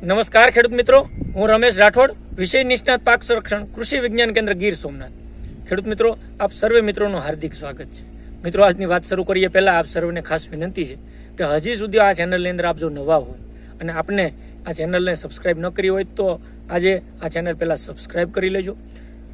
નમસ્કાર ખેડૂત મિત્રો. હું રમેશ રાઠોડ, વિષય નિષ્ણાત પાક સંરક્ષણ, કૃષિ વિજ્ઞાન કેન્દ્ર ગીર સોમનાથ. ખેડૂત મિત્રો, આપ સર્વે મિત્રોનું હાર્દિક સ્વાગત છે. મિત્રો, આજની વાત શરૂ કરીએ પહેલાં આપ સર્વને ખાસ વિનંતી છે કે હજી સુધી આ ચેનલની અંદર આપ જો નવા હોય અને આપને આ ચેનલને સબસ્ક્રાઇબ ન કરી હોય તો આજે આ ચેનલ પહેલાં સબસ્ક્રાઇબ કરી લેજો.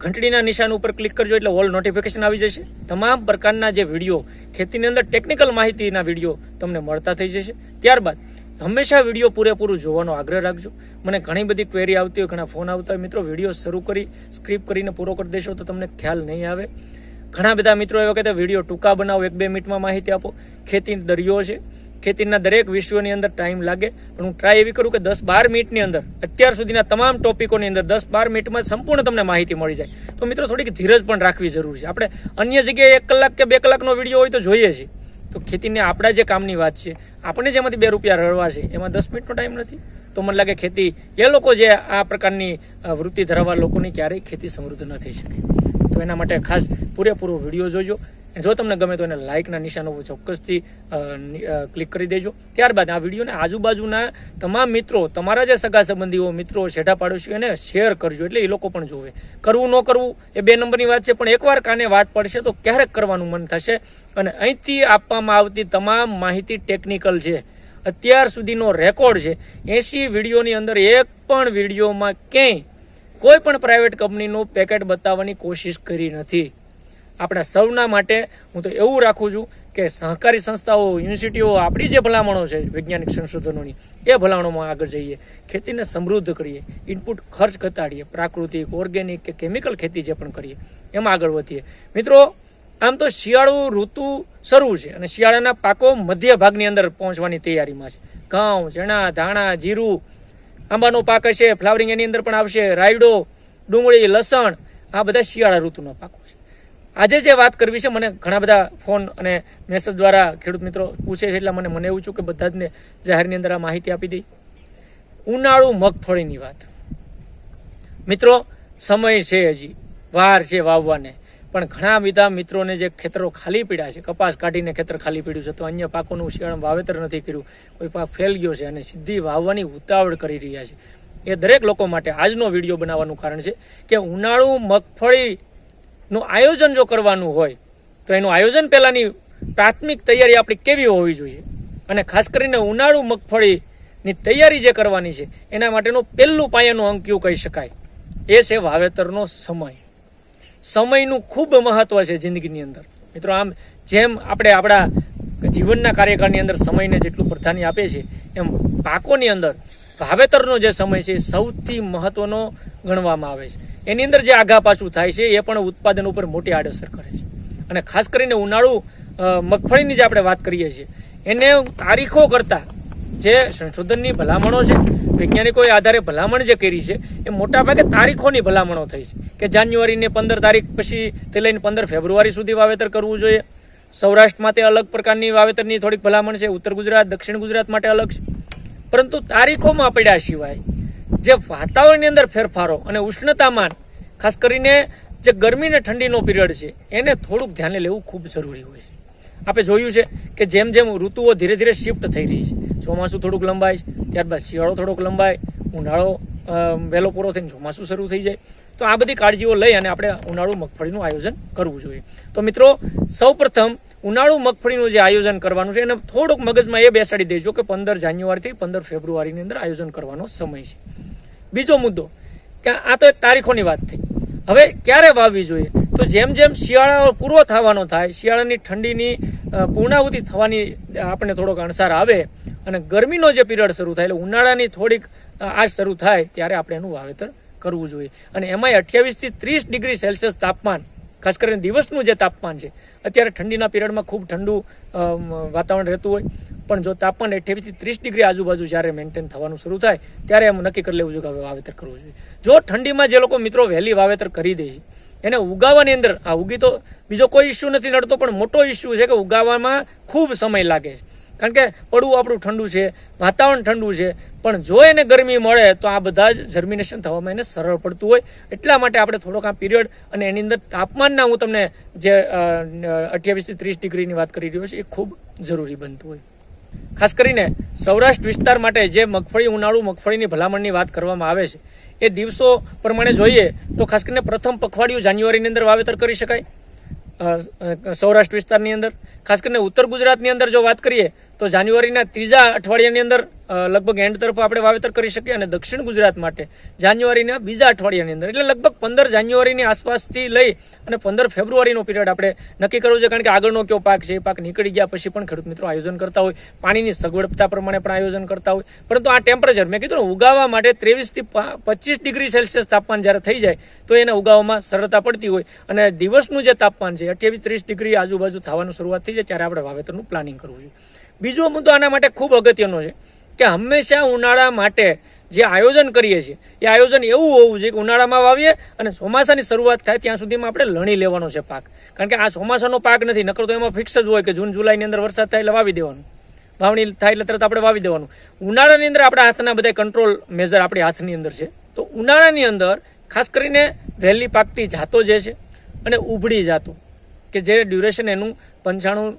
ઘંટડીના નિશાન ઉપર ક્લિક કરજો એટલે ઓલ નોટિફિકેશન આવી જશે. તમામ પ્રકારના જે વીડિયો ખેતીની અંદર ટેકનિકલ માહિતીના વીડિયો તમને મળતા થઈ જશે. ત્યારબાદ હંમેશા વીડિયો પૂરેપૂરું જોવાનો આગ્રહ રાખજો. મને ઘણી બધી ક્વેરી આવતી હોય, ઘણા ફોન આવતા હોય. મિત્રો, વીડિયો શરૂ કરી સ્ક્રિપ્ટ કરીને પૂરો કરી દેશો તો તમને ખ્યાલ નહીં આવે. ઘણા બધા મિત્રો એ વખતે વીડિયો ટૂંકા બનાવો, એક બે મિનિટમાં માહિતી આપો. ખેતી દરિયો છે. ખેતીના દરેક વિશ્વની અંદર ટાઈમ લાગે. પણ હું ટ્રાય એવી કરું કે દસ બાર મિનિટની અંદર, અત્યાર સુધીના તમામ ટોપિકોની અંદર દસ બાર મિનિટમાં સંપૂર્ણ તમને માહિતી મળી જાય. તો મિત્રો, થોડીક ધીરજ પણ રાખવી જરૂરી છે. આપણે અન્ય જગ્યાએ એક કલાક કે બે કલાકનો વીડિયો હોય તો જોઈએ છીએ. તો ખેતીને આપણા જે કામની વાત છે આપણે જેમાંથી બે રૂપિયા રળવા છે, એમાં દસ મિનિટનો ટાઈમ નથી. તો મને લાગે ખેતી, એ લોકો જે આ પ્રકારની વૃત્તિ ધરાવવા લોકોની ક્યારેય ખેતી સમૃદ્ધ ન થઈ શકે. તો એના માટે ખાસ પૂરેપૂરો વીડિયો જોજો. જો તમને ગમે તો એને લાઇકના નિશાનો ચોક્કસથી ક્લિક કરી દેજો. ત્યારબાદ આ વિડીયોને આજુબાજુના તમામ મિત્રો, તમારા જે સગા સંબંધીઓ, મિત્રો, શેઠા પાડોશીઓ એને શેર કરજો. એટલે એ લોકો પણ જોવે. કરવું ન કરવું એ બે નંબરની વાત છે, પણ એકવાર કાને વાત પડશે તો ક્યારેક કરવાનું મન થશે. અને અહીંથી આપવામાં આવતી તમામ માહિતી ટેકનિકલ છે. અત્યાર સુધીનો રેકોર્ડ છે. એસી વિડીયોની અંદર એક પણ વિડીયોમાં ક્યાંય કોઈ પણ પ્રાઇવેટ કંપનીનું પેકેટ બતાવવાની કોશિશ કરી નથી. આપણા સૌના માટે હું તો એવું રાખું છું કે સહકારી સંસ્થાઓ, યુનિવર્સિટીઓ, આપણી જે ભલામણો છે વૈજ્ઞાનિક સંશોધનોની, એ ભલામણોમાં આગળ જઈએ, ખેતીને સમૃદ્ધ કરીએ ઇનપુટ ખર્ચ ઘટાડીએ, પ્રાકૃતિક ઓર્ગેનિક કે કેમિકલ ખેતી જે પણ કરીએ, એમાં આગળ વધીએ. મિત્રો, આમ તો શિયાળુ ઋતુ શરૂ છે અને શિયાળાના પાકો મધ્ય ભાગની અંદર પહોંચવાની તૈયારીમાં છે. ઘઉં, ચણા, ધાણા, જીરું, આંબાનો પાક હશે, ફ્લાવરિંગ એની અંદર પણ આવશે, રાયડો, ડુંગળી, લસણ, આ બધા શિયાળા ઋતુના પાકો. આજે જે વાત કરવી છે, મને ઘણા બધા ફોન અને મેસેજ દ્વારા ખેડૂત મિત્રો પૂછે છે, એટલે મને મને એવું છું કે બધા જ ને જાહેરની અંદર આ માહિતી આપી દઈ ઉનાળુ મગફળીની વાત. મિત્રો, સમય છે હજી. વાર છે વાવવાને. પણ ઘણા બધા મિત્રોને જે ખેતરો ખાલી પડ્યા છે, કપાસ કાઢીને ખેતર ખાલી પડ્યું છે, તો અન્ય પાકોનું શિયાળ વાવેતર નથી કર્યું. કોઈ પાક ફેલ ગયો છે અને સીધી વાવવાની ઉતાવળ કરી રહ્યા છે. એ દરેક લોકો માટે આજનો વીડિયો બનાવવાનું કારણ છે કે ઉનાળુ મગફળીનું આયોજન જો કરવાનું હોય, તો એનું આયોજન પહેલાંની પ્રાથમિક તૈયારી આપણી કેવી હોવી જોઈએ? અને ખાસ કરીને ઉનાળુ મગફળીની તૈયારી જે કરવાની છે, એના માટેનું પહેલું પાયાનું અંક કયું કહી શકાય? એ છે વાવેતરનો સમય. સમયનું ખૂબ મહત્વ છે જિંદગીની અંદર. મિત્રો, આમ જેમ આપણે આપણા જીવનના કાર્યકાળની અંદર સમયને જેટલું પ્રાધાન્ય આપે છે એમ પાકોની અંદર વાવેતરનો જે સમય છે એ સૌથી મહત્વનો ગણવામાં આવે છે. એની અંદર જે આઘા પાછું થાય છે, એ પણ ઉત્પાદન ઉપર મોટી આડઅસર કરે છે. અને ખાસ કરીને ઉનાળુ મગફળીની જે આપણે વાત કરીએ છીએ, એને તારીખો કરતાં જે સંશોધનની ભલામણો છે, વૈજ્ઞાનિકોએ આધારે ભલામણ જે કરી છે, એ મોટાભાગે તારીખોની ભલામણો થઈ છે. કે જાન્યુઆરીને પંદર તારીખ પછી તે લઈને પંદર ફેબ્રુઆરી સુધી વાવેતર કરવું જોઈએ. સૌરાષ્ટ્રમાં તે અલગ પ્રકારની વાવેતરની થોડીક ભલામણ છે, ઉત્તર ગુજરાત, દક્ષિણ ગુજરાત માટે અલગ છે. પરંતુ તારીખોમાં પડ્યા સિવાય જે વાતાવરણની અંદર ફેરફારો અને ઉષ્ણતામાન, ખાસ કરીને જે ગરમી ને ઠંડીનો પિરિયડ છે, એને થોડુંક ધ્યાને લેવું ખૂબ જરૂરી હોય છે. આપણે જોયું છે કે જેમ જેમ ઋતુઓ ધીરે ધીરે શિફ્ટ થઈ રહી છે. ચોમાસું થોડુંક લંબાય ત્યારબાદ શિયાળો થોડોક લંબાય, ઉનાળો વહેલો પૂરો થઈને ચોમાસું શરૂ થઈ જાય. તો આ બધી કાળજીઓ લઈ અને આપણે ઉનાળુ મગફળીનું આયોજન કરવું જોઈએ. તો મિત્રો, સૌપ્રથમ ઉનાળુ મગફળીનું જે આયોજન કરવાનું છે, એને થોડુંક મગજમાં એ બેસાડી દેજો કે પંદર જાન્યુઆરીથી પંદર ફેબ્રુઆરીની અંદર આયોજન કરવાનો સમય છે. બીજો મુદ્દો કે આ તો એક તારીખોની વાત થઈ. હવે ક્યારે વાવવી જોઈએ? તો જેમ જેમ શિયાળો પૂરો થવાનો થાય, શિયાળાની ઠંડીની પૂર્ણાહુતિ થવાની આપણને થોડોક અણસાર આવે અને ગરમીનો જે પીરિયડ શરૂ થાય, એટલે ઉનાળાની થોડીક આજ શરૂ થાય, ત્યારે આપણે એનું વાવેતર કરવું જોઈએ. અને એમાંય અઠ્યાવીસથી ત્રીસ ડિગ્રી સેલ્સિયસ તાપમાન, ખાસ કરીને દિવસનું જે તાપમાન છે, અત્યારે ઠંડીના પિરિયડમાં ખૂબ ઠંડુ વાતાવરણ રહેતું હોય. પણ જો તાપમાન અઠ્યાવીસથી ત્રીસ ડિગ્રી આજુબાજુ જ્યારે મેન્ટેન થવાનું શરૂ થાય, ત્યારે એમ નક્કી કરી લેવું જોઈએ હવે વાવેતર કરવું જોઈએ. જો ઠંડીમાં જે લોકો મિત્રો વહેલી વાવેતર કરી દે છે, એને ઉગાવવાની અંદર, આ ઉગી તો બીજો કોઈ ઇસ્યુ નથી નડતો, પણ મોટો ઇસ્યુ છે કે ઉગાવવામાં ખૂબ સમય લાગે છે. કારણ કે પડવું આપણું ઠંડુ છે, વાતાવરણ ઠંડુ છે, પણ જો એને ગરમી મળે તો આ બધા જ જર્મિનેશન થવામાં એને સરળ પડતું હોય. એટલા માટે આપણે થોડોક આ પીરિયડ અને એની અંદર તાપમાનના હું તમને જે અઠ્યાવીસથી ત્રીસ ડિગ્રીની વાત કરી રહ્યો છું, એ ખૂબ જરૂરી બનતું હોય. ખાસ કરીને સૌરાષ્ટ્ર વિસ્તાર માટે જે મગફળી ઉનાળુ મગફળીની ભલામણની વાત કરવામાં આવે છે, એ દિવસો પ્રમાણે જોઈએ તો ખાસ કરીને પ્રથમ પખવાડિયું જાન્યુઆરીની અંદર વાવેતર કરી શકાય. સૌરાષ્ટ્ર વિસ્તારની અંદર. ખાસ કરીને ઉત્તર ગુજરાતની અંદર જો વાત કરીએ તો જાન્યુઆરીના ત્રીજા અઠવાડિયાની અંદર લગભગ એન્ડ તરફ આપણે વાવેતર કરી શકીએ અને દક્ષિણ ગુજરાત માટે જાન્યુઆરીના બીજા અઠવાડિયાની અંદર, એટલે લગભગ પંદર જાન્યુઆરીની આસપાસથી લઈ અને પંદર ફેબ્રુઆરીનો પિરિયડ આપણે નક્કી કરવું છે, કારણ કે આગળનો કયો પાક છે, એ પાક નીકળી ગયા પછી પણ ખેડૂત મિત્રો આયોજન કરતા હોય, પાણીની સગવડતા પ્રમાણે પણ આયોજન કરતા હોય. પરંતુ આ ટેમ્પરેચર મેં કીધું ને ઉગાવવા માટે ત્રેવીસથી પચીસ ડિગ્રી સેલ્સિયસ તાપમાન જ્યારે થઈ જાય, તો એને ઉગાવવામાં સરળતા પડતી હોય. અને દિવસનું જે તાપમાન છે, અઠ્યાવીસ ત્રીસ ડિગ્રી આજુબાજુ થવાનું શરૂઆત થઈ જાય, ત્યારે આપણે વાવેતરનું પ્લાનિંગ કરવું જોઈએ બીજો મુદ્દો આના માટે ખૂબ અગત્યનો છે કે હંમેશા ઉનાળા માટે જે આયોજન કરીએ છીએ, એ આયોજન એવું હોવું જોઈએ કે ઉનાળામાં વાવીએ અને ચોમાસાની શરૂઆત થાય ત્યાં સુધીમાં આપણે લણી લેવાનો છે પાક. કારણ કે આ ચોમાસાનો પાક નથી, નકર તો એમાં ફિક્સ જ હોય કે જૂન, જુલાઈની અંદર વરસાદ થાય એટલે વાવી દેવાનું. વાવણી થાય એટલે તરત આપણે વાવી દેવાનું. ઉનાળાની અંદર આપણા હાથના બધા કંટ્રોલ મેજર આપણી હાથની અંદર છે. તો ઉનાળાની અંદર ખાસ કરીને વહેલી પાકતી જાતો જે છે અને ઉભળી જાતો. કે જે ડ્યુરેશન એનું પંચાણું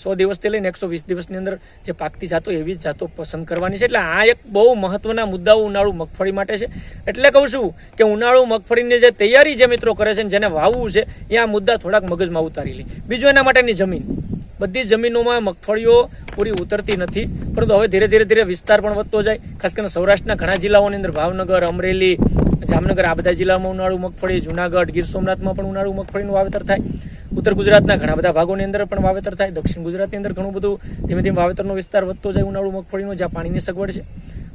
સો દિવસથી લઈને એકસો વીસ દિવસની અંદર જે પાકતી જાતો એવી જ જાતો પસંદ કરવાની છે. એટલે આ એક બહુ મહત્વના મુદ્દાઓ ઉનાળુ મગફળી માટે છે. એટલે કહું છું કે ઉનાળુ મગફળીની જે તૈયારી જે મિત્રો કરે છે જેને વાવવું છે, એ આ મુદ્દા થોડાક મગજમાં ઉતારી લે. બીજું એના માટેની જમીન. બધી જમીનોમાં મગફળીઓ પૂરી ઉતરતી નથી, પરંતુ હવે ધીરે ધીરે ધીરે વિસ્તાર પણ વધતો જાય. ખાસ કરીને સૌરાષ્ટ્રના ઘણા જિલ્લાઓની અંદર ભાવનગર, અમરેલી, જામનગર, આ બધા જિલ્લામાં ઉનાળુ મગફળી, જુનાગઢ, ગીર સોમનાથમાં પણ ઉનાળુ મગફળીનું વાવેતર થાય. ઉત્તર ગુજરાતના ઘણા બધા ભાગોની અંદર પણ વાવેતર થાય. દક્ષિણ ગુજરાતની અંદર ઘણું બધું ધીમે ધીમે વાવેતરનો વિસ્તાર વધતો જાય ઉનાળુ મગફળીનો, જ્યાં પાણીની સગવડ છે.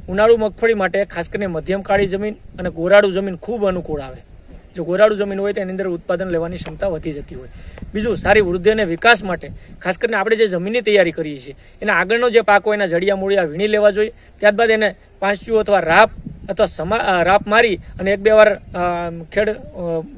ઉનાળુ મગફળી માટે ખાસ કરીને મધ્યમ કાળી જમીન અને ગોરાળુ જમીન ખૂબ અનુકૂળ આવે. જો ગોરાળુ જમીન હોય તો એની અંદર ઉત્પાદન લેવાની ક્ષમતા વધી જતી હોય. બીજું, સારી વૃદ્ધિ અને વિકાસ માટે ખાસ કરીને આપણે જે જમીનની તૈયારી કરીએ છીએ, એના આગળનો જે પાક હોય એના જડિયા, મૂળિયા, વીણી લેવા જોઈએ. ત્યારબાદ એને પાંચચું અથવા રાપ અથવા સમા રાપ મારી અને એક બે વાર ખેડ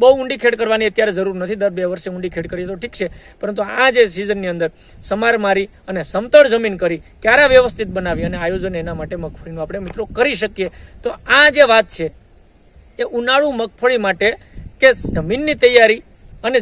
બહુ ઊંડી ખેડ કરવાની અત્યારે જરૂર નથી. દર બે વર્ષે ઊંડી ખેડ કરીએ તો ઠીક છે. પરંતુ આ જે સિઝનની અંદર સમાર મારી અને સમતળ જમીન કરી ક્યારે વ્યવસ્થિત બનાવી અને આયોજન એના માટે મગફળીનું આપણે મિત્રો કરી શકીએ. તો આ જે વાત છે, એ ઉનાળુ મગફળી માટે કે જમીનની તૈયારી અને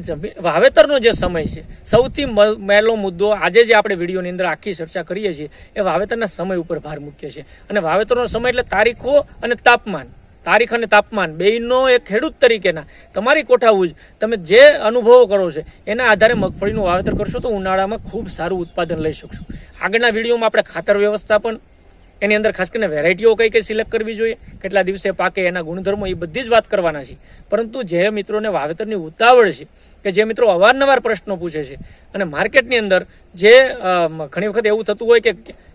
વાવેતરનો જે સમય છે, સૌથી મહેલો મુદ્દો આજે જે આપણે વિડીયોની અંદર આખી ચર્ચા કરીએ છીએ, એ વાવેતરના સમય ઉપર ભાર મૂકીએ છીએ. અને વાવેતરનો સમય એટલે તારીખો અને તાપમાન. તારીખ અને તાપમાન બેયનો એક ખેડૂત તરીકેના. તમારી કોઠાવું જ, તમે જે અનુભવો કરો છો, એના આધારે મગફળીનું વાવેતર કરશો તો ઉનાળામાં ખૂબ સારું ઉત્પાદન લઈ શકશો. આગળના વિડીયોમાં આપણે ખાતર વ્યવસ્થાપન એની અંદર ખાસ કરીને વેરાયટીઓ કઈ કઈ સિલેક્ટ કરવી જોઈએ, કેટલા દિવસે પાકે, એના ગુણધર્મો એ બધી જ વાત કરવાના છે. પરંતુ જે મિત્રોને વાવેતરની ઉતાવળ છે, કે જે મિત્રો અવારનવાર પ્રશ્નો પૂછે છે, અને માર્કેટની અંદર જે ઘણી વખત એવું થતું હોય કે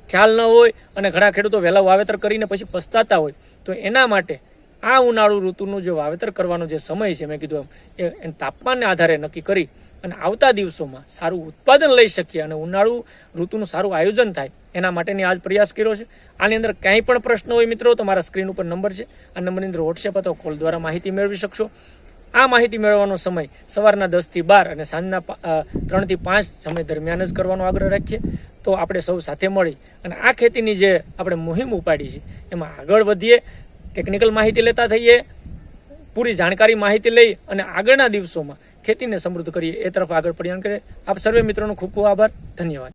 ખ્યાલ ન હોય અને ઘણા ખેડૂતો વહેલા વાવેતર કરીને પછી પસ્તાતા હોય, તો એના માટે આ ઉનાળુ ઋતુનું જે વાવેતર કરવાનો જે સમય છે, મેં કીધું એમ એ તાપમાનને આધારે નક્કી કરી અને આવતા દિવસોમાં સારું ઉત્પાદન લઈ શકીએ અને ઉનાળુ ઋતુનું સારું આયોજન થાય, એના માટેની આજ પ્રયાસ કર્યો છે. આની અંદર કંઈ પણ પ્રશ્ન હોય મિત્રો તો મારા સ્ક્રીન ઉપર નંબર છે. આ નંબરની અંદર વોટ્સએપ અથવા કોલ દ્વારા માહિતી મેળવી શકશો. આ માહિતી મેળવવાનો સમય સવારના દસથી બાર અને સાંજના ત્રણથી પાંચ સમય દરમિયાન જ કરવાનો આગ્રહ રાખીએ. તો આપણે સૌ સાથે મળી અને આ ખેતીની જે આપણે મુહિમ ઉપાડી છે, એમાં આગળ વધીએ ટેકનિકલ માહિતી લેતા થઈએ, પૂરી જાણકારી માહિતી લઈ અને આગળના દિવસોમાં ખેતીને સમૃદ્ધ કરીએ એ તરફ આગળ પડ્યા કરે આપ સર્વે મિત્રોનો ખૂબ ખૂબ આભાર. ધન્યવાદ.